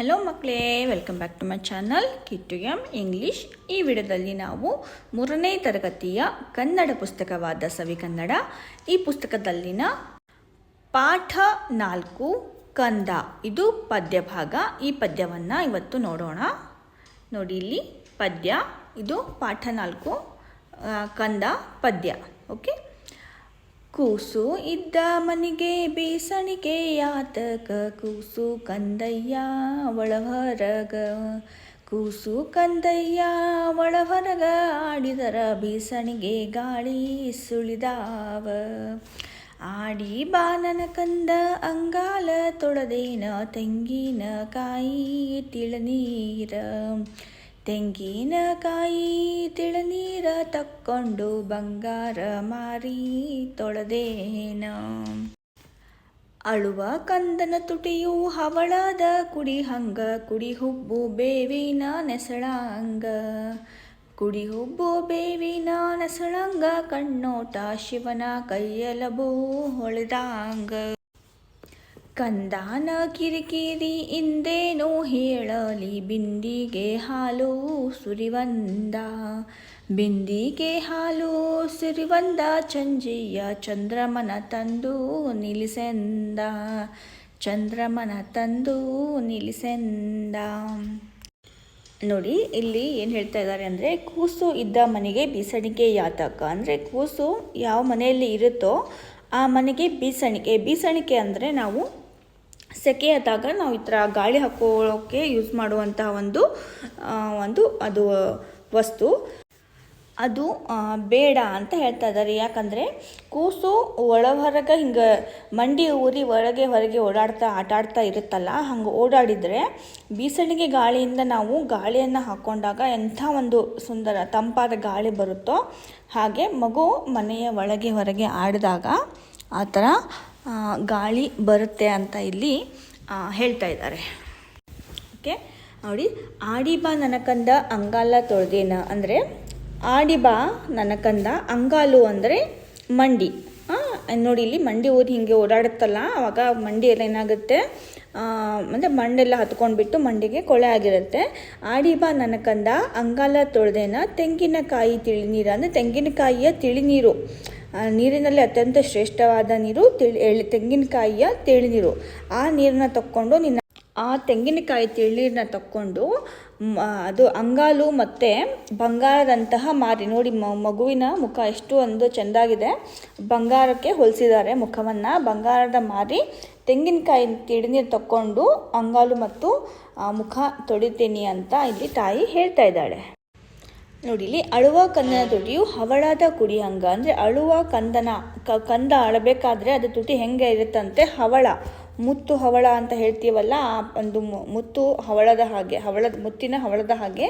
Hello ಮಕ್ಕಳೇ welcome back to my channel Kittu M English ಈ ವಿಡಿಯೋದಲ್ಲಿ ನಾವು ಮೂರನೇ ತರಗತಿಯ ಕನ್ನಡ ಪುಸ್ತಕವಾದ ಸವಿ ಕನ್ನಡ, ಈ ಪುಸ್ತಕದಲ್ಲಿನ ಪಾಠ ನಾಲ್ಕು ಕಂದ. ಇದು ಪದ್ಯ ಭಾಗ ಈ ಪದ್ಯವನ್ನು ಇವತ್ತು ನೋಡೋಣ. ನೋಡಿ ಇಲ್ಲಿ ಪದ್ಯ. ಇದು ಪಾಠ ನಾಲ್ಕು ಕಂದ ಪದ್ಯ. ಓಕೆ ಕೂಸು ಇದ್ದ ಮನಿಗೆ ಬೀಸಣಿಗೆ ಯಾತಕ? ಕೂಸು ಕಂದಯ್ಯ ಒಳಹೊರಗ. ಕೂಸು ಕಂದಯ್ಯ ಒಳಹೊರಗ ಆಡಿದರ ಬೀಸಣಿಗೆ ಗಾಳಿ ಸುಳಿದಾವ. ಆಡಿ ಬಾನನ ಕಂದ ಅಂಗಾಲ ತೊಳೆದೇನ ತೆಂಗಿನ ಕಾಯಿ ತಿಳನೀರ. ತೆಂಗಿನಕಾಯಿ ತಕ್ಕೊಂಡು ಬಂಗಾರ ಮಾರಿ ತೊಳೆದೇನ. ಅಳುವ ಕಂದನ ತುಟಿಯು ಹವಳದ ಕುಡಿ ಹಂಗ ಕುಡಿ ಹುಬ್ಬು ಬೇವಿನ ನೆಸಳಂಗ. ಕುಡಿ ಹುಬ್ಬು ಬೇವಿನ ನೆಸಳಂಗ, ಕಣ್ಣೋಟ ಶಿವನ ಕೈಯಲಬೂ ಹೊಳೆದಂಗ. ಕಂದಾನ ಕಿರಿಕಿರಿ ಇಂದೇನು ಹೇಳಲಿ, ಬಿಂದಿಗೆ ಹಾಲು ಸುರಿವಂದ ಬಿಂದಿಗೆ ಹಾಲು ಸುರಿವಂದ ಚಂಜಿಯ ಚಂದ್ರಮನ ತಂದು ನಿಲ್ಲಿಸೆಂದ. ಚಂದ್ರಮನ ತಂದು ನಿಲ್ಲಿಸೆಂದ. ನೋಡಿ, ಇಲ್ಲಿ ಏನು ಹೇಳ್ತಾ ಇದ್ದಾರೆ ಅಂದರೆ, ಕೂಸು ಇದ್ದ ಮನೆಗೆ ಬೀಸಣಿಗೆ ಯಾತಕ. ಅಂದರೆ ಕೂಸು ಯಾವ ಮನೆಯಲ್ಲಿ ಇರುತ್ತೋ ಆ ಮನೆಗೆ ಬೀಸಣಿಕೆ. ಬೀಸಣಿಕೆ ಅಂದರೆ ನಾವು ಸೆಕೆ ಆದಾಗ ನಾವು ಈ ಥರ ಗಾಳಿ ಹಾಕೊಳ್ಳೋಕ್ಕೆ ಯೂಸ್ ಮಾಡುವಂತಹ ಒಂದು ಒಂದು ಅದು, ವಸ್ತು. ಅದು ಬೇಡ ಅಂತ ಹೇಳ್ತಾ ಇದ್ದಾರೆ. ಯಾಕಂದರೆ ಕೂಸು ಒಳ ಹೊರಗೆ ಹಿಂಗೆ ಮಂಡಿ ಊರಿ ಒಳಗೆ ಹೊರಗೆ ಓಡಾಡ್ತಾ, ಆಟಾಡ್ತಾ ಇರುತ್ತಲ್ಲ, ಹಂಗೆ ಓಡಾಡಿದರೆ ಬೀಸಣಿಗೆ ಗಾಳಿಯಿಂದ ನಾವು ಗಾಳಿಯನ್ನು ಹಾಕ್ಕೊಂಡಾಗ ಎಂಥ ಒಂದು ಸುಂದರ ತಂಪಾದ ಗಾಳಿ ಬರುತ್ತೋ ಹಾಗೆ ಮಗು ಮನೆಯ ಒಳಗೆ ಹೊರಗೆ ಆಡಿದಾಗ ಆ ಥರ ಗಾಳಿ ಬರುತ್ತೆ ಅಂತ ಇಲ್ಲಿ ಹೇಳ್ತಾ ಇದ್ದಾರೆ. ಓಕೆ ನೋಡಿ, ಆಡಿಬಾ ನನಕಂದ ಅಂಗಾಲ ತೊಳೆದೇನ ಅಂದರೆ, ಆಡಿಬಾ ನನಕಂದ ಅಂಗಾಲು ಅಂದರೆ ಮಂಡಿ. ನೋಡಿ, ಇಲ್ಲಿ ಮಂಡಿ ಊರಿ ಹಿಂಗೆ ಓಡಾಡುತ್ತಲ್ಲ ಆವಾಗ ಮಂಡಿ ಎಲ್ಲ ಏನಾಗುತ್ತೆ? ಅಂದರೆ ಮಣ್ಣೆಲ್ಲ ಹತ್ಕೊಂಡ್ಬಿಟ್ಟು ಮಂಡಿಗೆ ಕೊಳೆ ಆಗಿರುತ್ತೆ. ಆಡಿಬಾ ನನಕಂದ ಅಂಗಾಲ ತೊಳೆದೇನ ತೆಂಗಿನಕಾಯಿ ತಿಳಿನೀರು, ಅಂದರೆ ತೆಂಗಿನಕಾಯಿಯ ತಿಳಿನೀರು. ನೀರಿನಲ್ಲಿ ಅತ್ಯಂತ ಶ್ರೇಷ್ಠವಾದ ನೀರು ತಿಳಿ ತೆಂಗಿನಕಾಯಿಯ ತಿಳಿನೀರು. ಆ ನೀರನ್ನ ತಕ್ಕೊಂಡು ನಿನ್ನ, ಆ ತೆಂಗಿನಕಾಯಿ ತಿಳೀರನ್ನ ತಕ್ಕೊಂಡು ಅದು ಅಂಗಾಲು ಮತ್ತು ಬಂಗಾರದಂತಹ ಮಾರಿ, ನೋಡಿ ಮಗುವಿನ ಮುಖ ಎಷ್ಟು ಒಂದು ಚೆಂದಾಗಿದೆ. ಬಂಗಾರಕ್ಕೆ ಹೋಲಿಸಿದ್ದಾರೆ ಮುಖವನ್ನು. ಬಂಗಾರದ ಮಾರಿ, ತೆಂಗಿನಕಾಯಿ ತಿಳಿನೀರು ತಕ್ಕೊಂಡು ಅಂಗಾಲು ಮತ್ತು ಮುಖ ತೊಳಿತೀನಿ ಅಂತ ಇಲ್ಲಿ ತಾಯಿ ಹೇಳ್ತಾ ಇದ್ದಾಳೆ. ನೋಡಿ ಇಲ್ಲಿ ಅಳುವ ಕಂದನ ತುಟಿಯು ಹವಳದ ಕುಡಿ ಹಂಗ ಅಂದರೆ ಅಳುವ ಕಂದನ ಕಂದ ಅಳಬೇಕಾದ್ರೆ ಅದು ತುಟಿ ಹೆಂಗೆ ಇರುತ್ತಂತೆ? ಹವಳ, ಮುತ್ತು ಹವಳ ಅಂತ ಹೇಳ್ತೀವಲ್ಲ, ಆ ಒಂದು ಮುತ್ತು ಹವಳದ ಹಾಗೆ, ಹವಳದ, ಮುತ್ತಿನ ಹವಳದ ಹಾಗೆ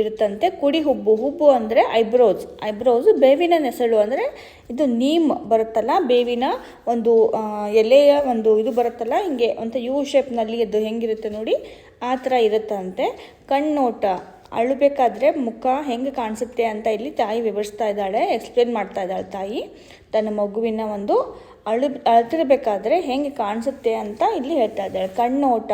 ಇರುತ್ತಂತೆ. ಕುಡಿ ಹುಬ್ಬು ಹುಬ್ಬು ಅಂದರೆ ಐಬ್ರೋಸ್ ಐಬ್ರೋಸ್ ಬೇವಿನ ನೆಸಳು ಅಂದರೆ ಇದು ನೀಮ್ ಬರುತ್ತಲ್ಲ, ಬೇವಿನ ಒಂದು ಎಲೆಯ ಒಂದು ಇದು ಬರುತ್ತಲ್ಲ, ಹಿಂಗೆ, ಅಂತ ಯು ಶೇಪ್ನಲ್ಲಿ ಅದು ಹೆಂಗಿರುತ್ತೆ ನೋಡಿ, ಆ ಥರ ಇರುತ್ತಂತೆ. ಕಣ್ಣೋಟ ಅಳಬೇಕಾದ್ರೆ ಮುಖ ಹೆಂಗೆ ಕಾಣಿಸುತ್ತೆ ಅಂತ ಇಲ್ಲಿ ತಾಯಿ ವಿವರಿಸ್ತಾ ಇದ್ದಾಳೆ ಎಕ್ಸ್ಪ್ಲೇನ್ ಮಾಡ್ತಾ ಇದ್ದಾಳೆ ತಾಯಿ. ತನ್ನ ಮಗುವಿನ ಒಂದು ಅಳು, ಅಳ್ತಿರ್ಬೇಕಾದ್ರೆ ಹೆಂಗೆ ಕಾಣಿಸುತ್ತೆ ಅಂತ ಇಲ್ಲಿ ಹೇಳ್ತಾ ಇದ್ದಾಳೆ. ಕಣ್ಣೋಟ,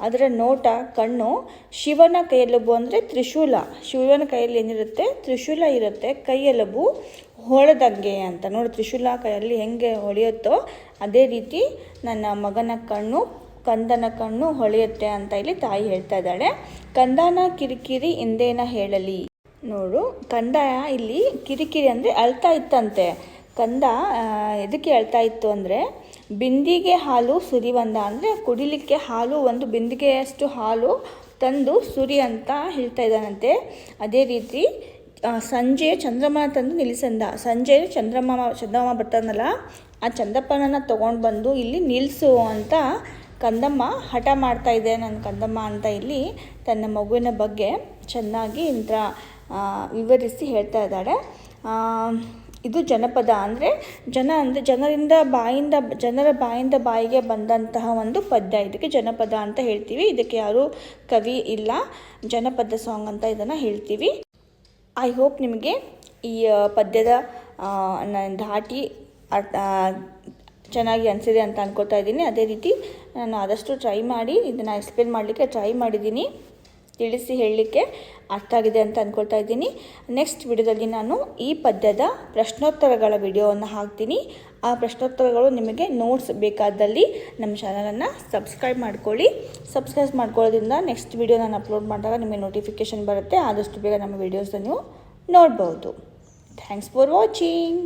ಅದರ ನೋಟ, ಕಣ್ಣು, ಶಿವನ ಕೈಯೆಲುಬು ಅಂದರೆ ತ್ರಿಶೂಲ. ಶಿವನ ಕೈಯಲ್ಲಿ ಏನಿರುತ್ತೆ? ತ್ರಿಶೂಲ ಇರುತ್ತೆ. ಕೈಯೆಲುಬು ಹೊಳೆದಂಗೆ ಅಂತ. ನೋಡಿ, ತ್ರಿಶೂಲ ಕೈಯಲ್ಲಿ ಹೆಂಗೆ ಹೊಳೆಯುತ್ತೋ ಅದೇ ರೀತಿ ನನ್ನ ಮಗನ ಕಣ್ಣು ಕಂದನ ಕಣ್ಣು ಹೊಳೆಯುತ್ತೆ ಅಂತ ಇಲ್ಲಿ ತಾಯಿ ಹೇಳ್ತಾ ಇದ್ದಾಳೆ. ಕಂದನ ಕಿರಿಕಿರಿ ಇಂದೇನ ಹೇಳಲಿ. ನೋಡು, ಕಂದ ಇಲ್ಲಿ ಕಿರಿಕಿರಿ ಅಂದರೆ ಅಳ್ತಾ ಇತ್ತಂತೆ. ಕಂದ ಎದಕ್ಕೆ ಅಳ್ತಾ ಇತ್ತು ಅಂದರೆ, ಬಿಂದಿಗೆ ಹಾಲು ಸುರಿವಂದ ಅಂದರೆ ಕುಡಿಲಿಕ್ಕೆ ಹಾಲು, ಒಂದು ಬಿಂದಿಗೆಯಷ್ಟು ಹಾಲು ತಂದು ಸುರಿ ಅಂತ ಹೇಳ್ತಾ ಇದ್ದಾನಂತೆ. ಅದೇ ರೀತಿ ಸಂಜೆ ಚಂದ್ರಮ್ಮ ತಂದು ನಿಲ್ಲಿಸಂದ. ಸಂಜೆ ಚಂದ್ರಮ್ಮ ಚಂದ್ರಮ್ಮ ಬರ್ತಾನಲ್ಲ, ಆ ಚಂದ್ರಪ್ಪನನ್ನು ತೊಗೊಂಡು ಬಂದು ಇಲ್ಲಿ ನಿಲ್ಲಿಸು ಅಂತ ಕಂದಮ್ಮ ಹಠ ಮಾಡ್ತಾ ಇದೆ ನನ್ನ ಕಂದಮ್ಮ ಅಂತ ಇಲ್ಲಿ ತನ್ನ ಮಗುವಿನ ಬಗ್ಗೆ ಚೆನ್ನಾಗಿ ಇಂಥ ವಿವರಿಸಿ ಹೇಳ್ತಾ ಇದ್ದಾಳೆ. ಇದು ಜನಪದ ಅಂದರೆ ಜನ ಅಂದರೆ ಜನರಿಂದ ಬಾಯಿಂದ, ಜನರ ಬಾಯಿಂದ ಬಾಯಿಗೆ ಬಂದಂತಹ ಒಂದು ಪದ್ಯ. ಇದಕ್ಕೆ ಜನಪದ ಅಂತ ಹೇಳ್ತೀವಿ. ಇದಕ್ಕೆ ಯಾರೂ ಕವಿ ಇಲ್ಲ. ಜನಪದ ಸಾಂಗ್ ಅಂತ ಇದನ್ನು ಹೇಳ್ತೀವಿ. ಐ ಹೋಪ್ ನಿಮಗೆ ಈ ಪದ್ಯದ ಧಾಟಿ ಚೆನ್ನಾಗಿ ಅನಿಸಿದೆ ಅಂತ ಅನ್ಕೋತಾ ಇದ್ದೀನಿ. ಅದೇ ರೀತಿ ನಾನು ಆದಷ್ಟು ಟ್ರೈ ಮಾಡಿ ಇದನ್ನು ಎಕ್ಸ್ಪ್ಲೇನ್ ಮಾಡಲಿಕ್ಕೆ ಟ್ರೈ ಮಾಡಿದ್ದೀನಿ. ತಿಳಿಸಿ ಹೇಳಲಿಕ್ಕೆ ಅರ್ಥ ಆಗಿದೆ ಅಂತ ಅಂದ್ಕೊಳ್ತಾ ಇದ್ದೀನಿ. ನೆಕ್ಸ್ಟ್ ವಿಡಿಯೋದಲ್ಲಿ ನಾನು ಈ ಪದ್ಯದ ಪ್ರಶ್ನೋತ್ತರಗಳ ವಿಡಿಯೋವನ್ನು ಹಾಕ್ತೀನಿ. ಆ ಪ್ರಶ್ನೋತ್ತರಗಳು ನಿಮಗೆ ನೋಟ್ಸ್ ಬೇಕಾದಲ್ಲಿ ನಮ್ಮ ಚಾನಲನ್ನು ಸಬ್ಸ್ಕ್ರೈಬ್ ಮಾಡ್ಕೊಳ್ಳಿ. ಸಬ್ಸ್ಕ್ರೈಬ್ ಮಾಡ್ಕೊಳ್ಳೋದ್ರಿಂದ ನೆಕ್ಸ್ಟ್ ವಿಡಿಯೋ ನಾನು ಅಪ್ಲೋಡ್ ಮಾಡಿದಾಗ ನಿಮಗೆ ನೋಟಿಫಿಕೇಷನ್ ಬರುತ್ತೆ. ಆದಷ್ಟು ಬೇಗ ನಮ್ಮ ವೀಡಿಯೋಸ್ನ ನೀವು ನೋಡ್ಬೋದು. Thanks for watching